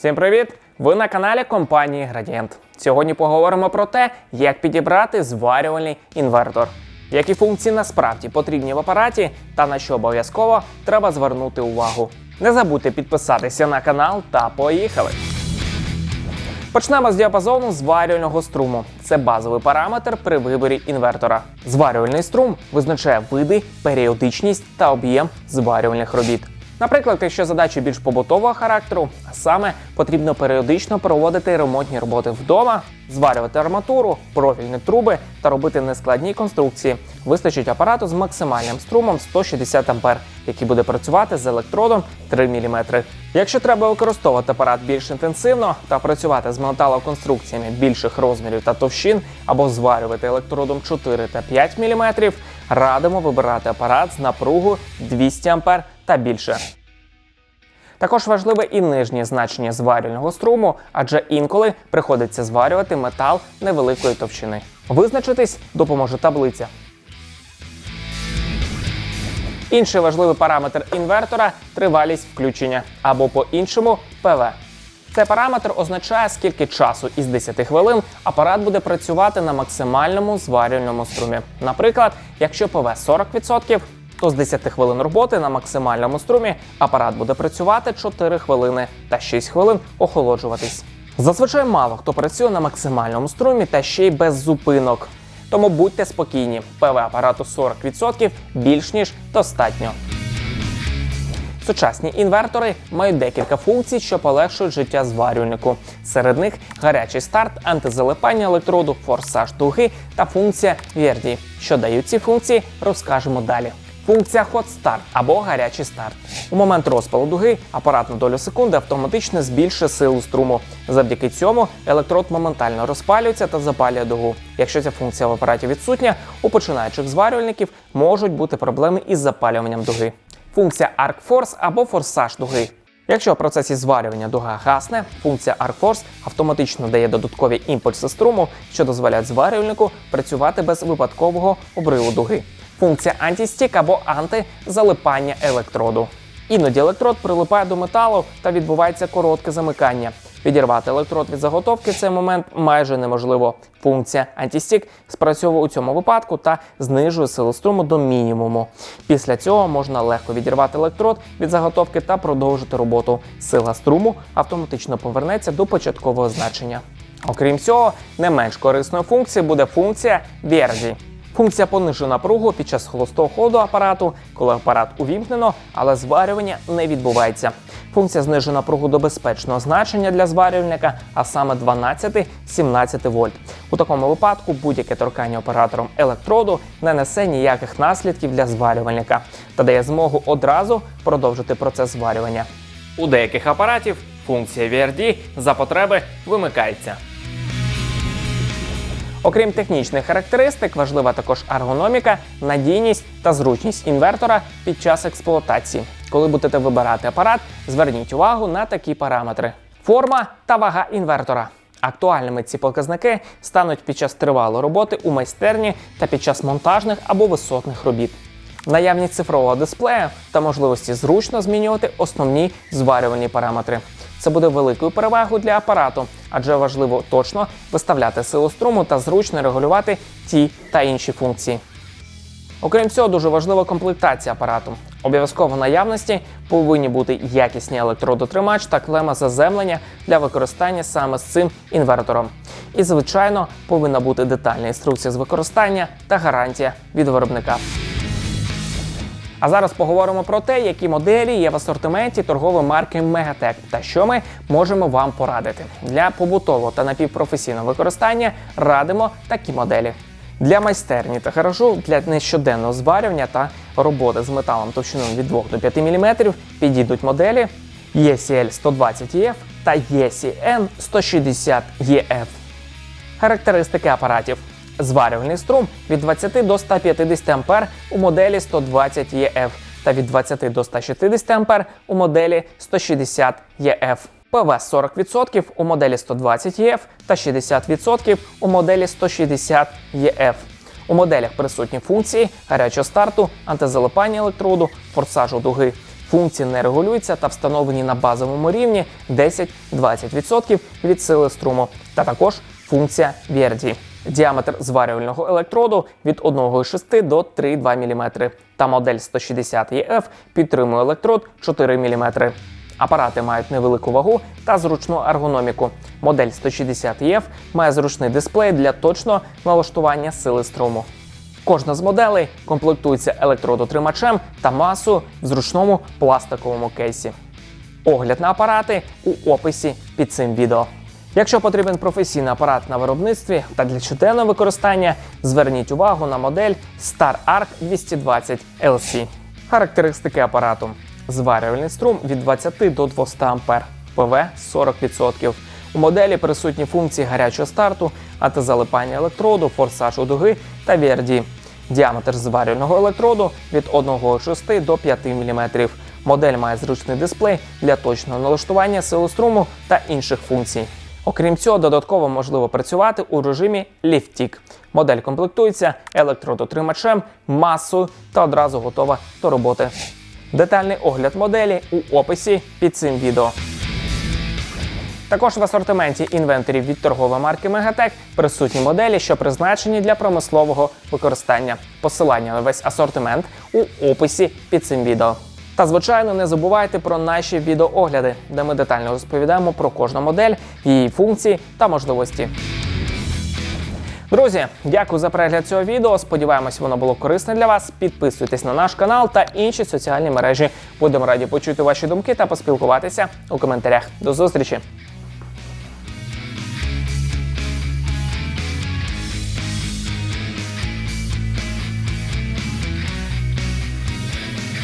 Всім привіт! Ви на каналі компанії Градієнт. Сьогодні поговоримо про те, як підібрати зварювальний інвертор, які функції насправді потрібні в апараті та на що обов'язково треба звернути увагу. Не забудьте підписатися на канал та поїхали! Почнемо з діапазону зварювального струму. Це базовий параметр при виборі інвертора. Зварювальний струм визначає види, періодичність та об'єм зварювальних робіт. Наприклад, якщо задачі більш побутового характеру, саме потрібно періодично проводити ремонтні роботи вдома, зварювати арматуру, профільні труби та робити нескладні конструкції, вистачить апарату з максимальним струмом 160 А, який буде працювати з електродом 3 мм. Якщо треба використовувати апарат більш інтенсивно та працювати з металоконструкціями більших розмірів та товщин або зварювати електродом 4 та 5 мм, радимо вибирати апарат з напругою 200 А та більше. Також важливе і нижнє значення зварювального струму, адже інколи приходиться зварювати метал невеликої товщини. Визначитись допоможе таблиця. Інший важливий параметр інвертора тривалість включення або по-іншому ПВ. Цей параметр означає, скільки часу із 10 хвилин апарат буде працювати на максимальному зварювальному струмі. Наприклад, якщо ПВ 40%, то з 10 хвилин роботи на максимальному струмі апарат буде працювати 4 хвилини та 6 хвилин охолоджуватись. Зазвичай мало хто працює на максимальному струмі та ще й без зупинок. Тому будьте спокійні, ПВ апарату 40% більш ніж достатньо. Сучасні інвертори мають декілька функцій, що полегшують життя зварювальнику. Серед них гарячий старт, антизалипання електроду, форсаж дуги та функція VRD. Що дають ці функції, розкажемо далі. Функція Hot Start або гарячий старт. У момент розпалу дуги апарат на долю секунди автоматично збільшує силу струму. Завдяки цьому електрод моментально розпалюється та запалює дугу. Якщо ця функція в апараті відсутня, у починаючих зварювальників можуть бути проблеми із запалюванням дуги. Функція Arc Force або форсаж дуги. Якщо в процесі зварювання дуга гасне, функція Arc Force автоматично дає додаткові імпульси струму, що дозволяють зварювальнику працювати без випадкового обриву дуги. Функція антістік або антизалипання електроду. Іноді електрод прилипає до металу та відбувається коротке замикання. Відірвати електрод від заготовки в цей момент майже неможливо. Функція антістік спрацьовує у цьому випадку та знижує силу струму до мінімуму. Після цього можна легко відірвати електрод від заготовки та продовжити роботу. Сила струму автоматично повернеться до початкового значення. Окрім цього, не менш корисною функцією буде функція VRD. Функція понижує напругу під час холостого ходу апарату, коли апарат увімкнено, але зварювання не відбувається. Функція знижує напругу до безпечного значення для зварювальника, а саме 12-17 вольт. У такому випадку будь-яке торкання оператором електроду не несе ніяких наслідків для зварювальника та дає змогу одразу продовжити процес зварювання. У деяких апаратів функція VRD за потреби вимикається. Окрім технічних характеристик, важлива також ергономіка, надійність та зручність інвертора під час експлуатації. Коли будете вибирати апарат, зверніть увагу на такі параметри: форма та вага інвертора. Актуальними ці показники стануть під час тривалої роботи у майстерні та під час монтажних або висотних робіт. Наявність цифрового дисплея та можливості зручно змінювати основні зварювальні параметри. Це буде великою перевагою для апарату, адже важливо точно виставляти силу струму та зручно регулювати ті та інші функції. Окрім цього, дуже важлива комплектація апарату. Обов'язково наявності повинні бути якісні електродотримач та клема заземлення для використання саме з цим інвертором. І, звичайно, повинна бути детальна інструкція з використання та гарантія від виробника. А зараз поговоримо про те, які моделі є в асортименті торгової марки Megatech та що ми можемо вам порадити. Для побутового та напівпрофесійного використання радимо такі моделі. Для майстерні та гаражу для нещоденного зварювання та роботи з металом товщиною від 2 до 5 мм підійдуть моделі ECL 120 EF та ECN 160 EF. Характеристики апаратів. Зварювальний струм від 20 до 150 А у моделі 120 EF та від 20 до 160 А у моделі 160 EF. ПВ 40% у моделі 120 EF та 60% у моделі 160 EF. У моделях присутні функції гарячого старту, антизалипання електроду, форсажу дуги. функції не регулюються та встановлені на базовому рівні 10-20% від сили струму, та також функція VRD. Діаметр зварювального електроду від 1,6 до 3,2 мм та модель 160 EF підтримує електрод 4 мм. Апарати мають невелику вагу та зручну ергономіку. Модель 160 EF має зручний дисплей для точного налаштування сили струму. Кожна з моделей комплектується електродотримачем та масою в зручному пластиковому кейсі. Огляд на апарати у описі під цим відео. Якщо потрібен професійний апарат на виробництві та для щоденного використання, зверніть увагу на модель Star Arc 220 LC. Характеристики апарату: зварювальний струм від 20 до 200 А, ПВ 40%. У моделі присутні функції гарячого старту, антизалипання електроду, форсажу дуги та VRD. Діаметр зварювального електроду від 1,6 до 5 мм. Модель має зручний дисплей для точного налаштування сили струму та інших функцій. Окрім цього, додатково можливо працювати у режимі ліфтік. Модель комплектується електродотримачем, масою та одразу готова до роботи. Детальний огляд моделі у описі під цим відео. Також в асортименті інвенторів від торгової марки Megatech присутні моделі, що призначені для промислового використання. Посилання на весь асортимент у описі під цим відео. Та звичайно, не забувайте про наші відеоогляди, де ми детально розповідаємо про кожну модель, її функції та можливості. Друзі, дякую за перегляд цього відео. Сподіваємось, воно було корисне для вас. Підписуйтесь на наш канал та інші соціальні мережі. Будемо раді почути ваші думки та поспілкуватися у коментарях. До зустрічі!